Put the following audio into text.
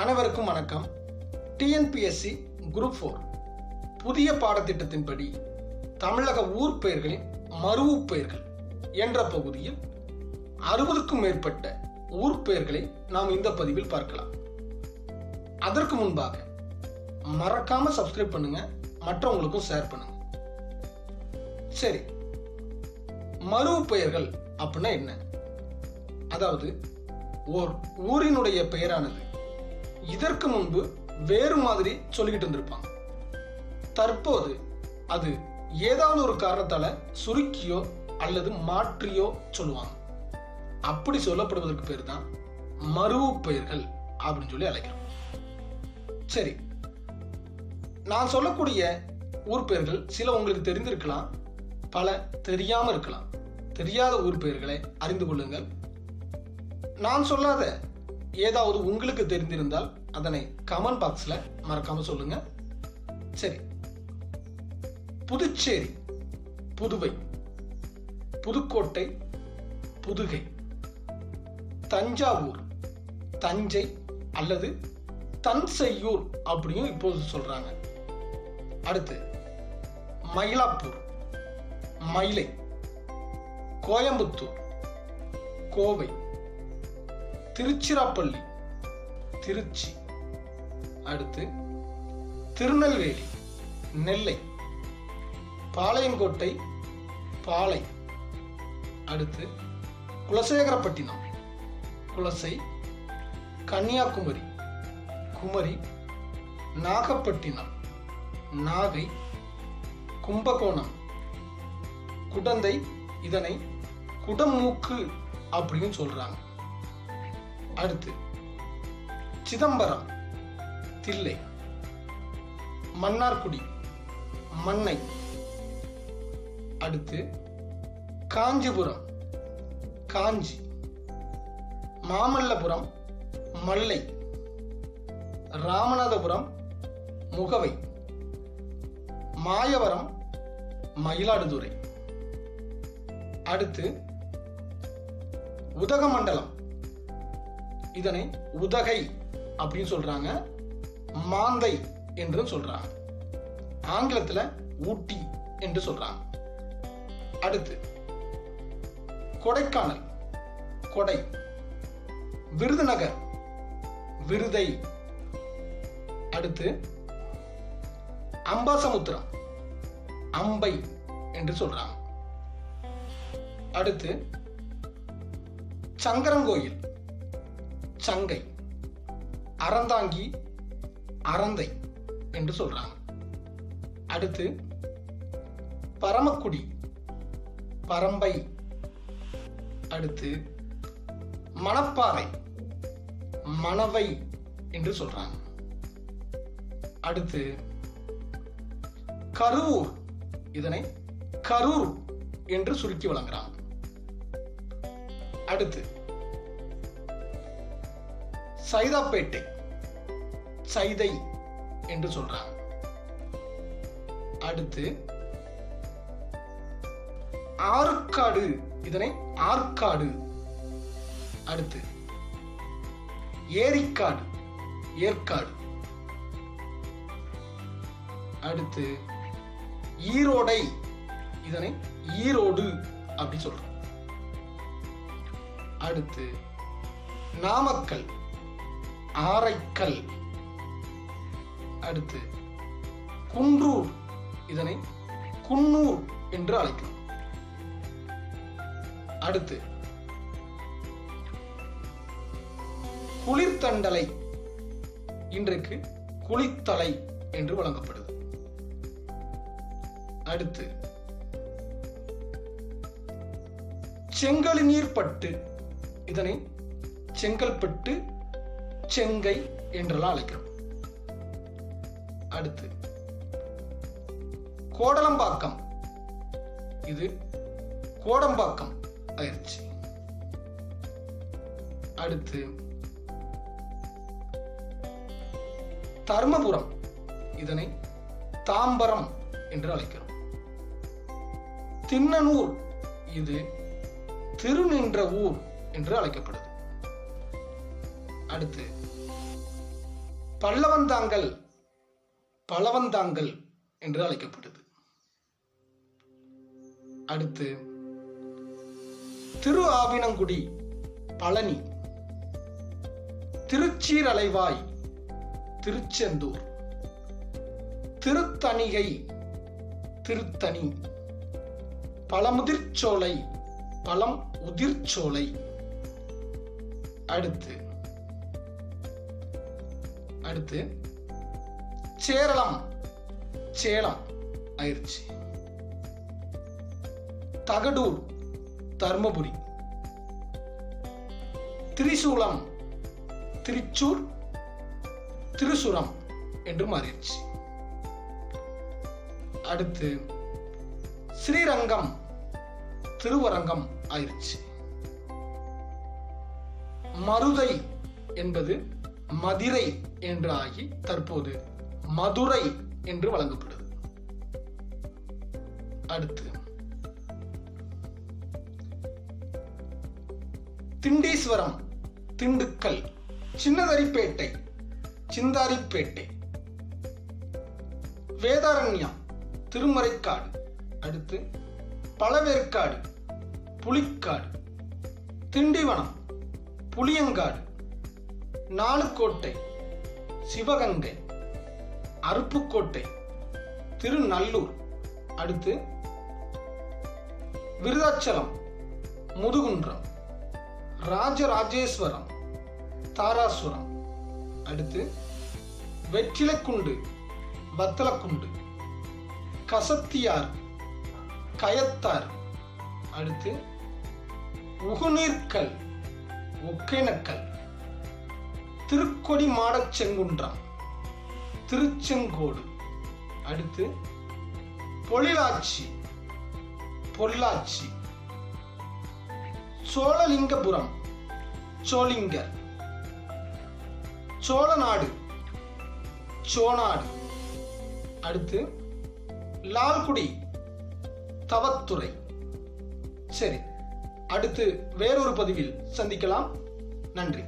அனைவருக்கும் வணக்கம். TNPSC group four புதிய பாடத்திட்டத்தின்படி தமிழக ஊர் பெயர்களின் மருவு பெயர்கள் என்ற பகுதியில் அறுபதுக்கும் மேற்பட்ட ஊர் பெயர்களை நாம் இந்த பதிவில் பார்க்கலாம். அதற்கு முன்பாக மறக்காம சப்ஸ்கிரைப் பண்ணுங்க மற்றவங்களுக்கும் ஷேர் பண்ணுங்க. சரி மறு பெயர்கள் அப்படின்னா என்ன? அதாவது ஓர் ஊரினுடைய பெயரானது. இதற்கு முன்பு வேறு மாதிரி சொல்லிக்கிட்டு இருந்திருப்பாங்க. தற்போது அது ஏதாவது ஒரு காரணத்தால சுருக்கியோ அல்லது மாற்றியோ சொல்லுவாங்க. அப்படி சொல்லப்படுவதற்கு பேர் தான் மருவு பெயர்கள் அப்படின்னு சொல்லி அழைக்கிறோம். சரி. நான் சொல்லக்கூடிய ஊர் பெயர்கள் சில உங்களுக்கு தெரிந்திருக்கலாம். பல தெரியாம இருக்கலாம். தெரியாத ஊர் பெயர்களை அறிந்து கொள்ளுங்கள். நான் சொல்லாத ஏதாவது உங்களுக்கு தெரிந்திருந்தால் அதனை கமெண்ட் பாக்ஸ்ல மறக்காம சொல்லுங்க. சரி. புதுச்சேரி புதுவை புதுக்கோட்டை புதுகை தஞ்சாவூர் தஞ்சை அல்லது தன்செய்யூர் அப்படியும் இப்போது சொல்றாங்க. அடுத்து மயிலாப்பூர் மயிலை. கோயம்புத்தூர் கோவை. திருச்சிராப்பள்ளி திருச்சி. அடுத்து திருநெல்வேலி நெல்லை. பாளையங்கோட்டை பாளை. அடுத்து குலசேகரப்பட்டினம். குலசை கன்னியாகுமரி. குமரி நாகப்பட்டினம். நாகை கும்பகோணம். குடந்தை இதனை குடமூக்கு அப்படின்னு சொல்றாங்க. அடுத்து சிதம்பரம் தில்லை மன்னார்குடி மண்ணை அடுத்து காஞ்சிபுரம் காஞ்சி. மாமல்லபுரம் மல்லை. ராமநாதபுரம் முகவை. மாயவரம் மயிலாடுதுறை. அடுத்து உதகமண்டலம். இதனை உதகை அப்படின்னு சொல்றாங்க. மாந்தை என்று சொல்றாங்க. ஆங்கிலத்துல ஊட்டி என்று சொல்றாங்க. அடுத்து கொடைக்கானல் கொடை. விருதுநகர் விருதை. அடுத்து அம்பாசமுத்திரம் அம்பை என்று சொல்றாங்க. அடுத்து சங்கரங்கோயில் சங்கை அறந்தாங்கி அறந்தை என்று சொல்றாங்க. அடுத்து பரமக்குடி பரம்பை அடுத்து மணப்பாறை மணவை என்று சொல்றாங்க. அடுத்து கரூர் இதனை கரூர் என்று சுருக்கி வழங்குறாங்க அடுத்து சைதாப்பேட்டை சைதை என்று சொல்றாங்க. அடுத்து ஆற்காடு இதனை ஆற்காடு. அடுத்து ஏரிக்காடு ஏற்காடு. அடுத்து ஈரோடை இதனை ஈரோடு அப்படி சொல்றோம். அடுத்து நாமக்கல் ஆரைக்கல். அடுத்து குன்றூர் இதனை குன்னூர் என்று அழைக்கிறோம். அடுத்து குளிர்தண்டலை இன்றைக்கு குளித்தலை என்று வழங்கப்படுது. அடுத்து செங்கல் நீர்பட்டு இதனை செங்கல்பட்டு செங்கை என்றெல்லாம் அழைக்கிறோம். அடுத்து கோடலம்பாக்கம். இது கோடம்பாக்கம் ஆயிடுச்சு அடுத்து தர்மபுரம். இதனை தாம்பரம் என்று அழைக்கிறோம். திண்ணனூர் இது திருநின்ற ஊர். என்று அழைக்கப்படுது. அடுத்து பல்லவந்தாங்கல் பலவந்தாங்கல் என்று அழைக்கப்படுது. அடுத்து திரு ஆவினங்குடி பழனி திருச்சீரலைவாய் திருச்செந்தூர் திருத்தணிகை திருத்தணி பழமுதிர்ச்சோலை பழம் உதிர்ச்சோலை. அடுத்து அடுத்து சேரளம் சேலம் ஆயிருச்சு. தகடூர் தர்மபுரி. திரிசூலம் திருச்சூர் திருசுரம் என்று மாறிடுச்சு. அடுத்து ஸ்ரீரங்கம் திருவரங்கம் ஆயிடுச்சு மருதை என்பது மதிரை என்று ஆகி தற்போது மதுரை என்று வழங்கப்படுது. அடுத்து திண்டீஸ்வரம் திண்டுக்கல் சின்னதரிப்பேட்டை சிந்தாரிப்பேட்டை வேதாரண்யம் திருமறைக்காடு அடுத்து பழவேற்காடு புலிக்காடு திண்டிவனம் புளியங்காடு நாலுக்கோட்டை சிவகங்கை அருப்புக்கோட்டை திருநல்லூர். அடுத்து விருதாச்சலம் முதுகுன்றம் ராஜராஜேஸ்வரம் தாராசுரம். அடுத்து வெற்றிலக்குண்டு பத்தலக்குண்டு கசத்தியார் கயத்தார். அடுத்து உகுநீர்க்கல் ஒகேனக்கல். திருக்கொடி மாடச் செங்குன்றம். திருச்செங்கோடு. அடுத்து பொழிலாட்சி பொள்ளாச்சி. சோழலிங்கபுரம். சோளிங்கர் சோழநாடு. சோனாடு. அடுத்து லால்குடி. தவத்துறை. சரி. அடுத்து வேறொரு பதிவில் சந்திக்கலாம். நன்றி.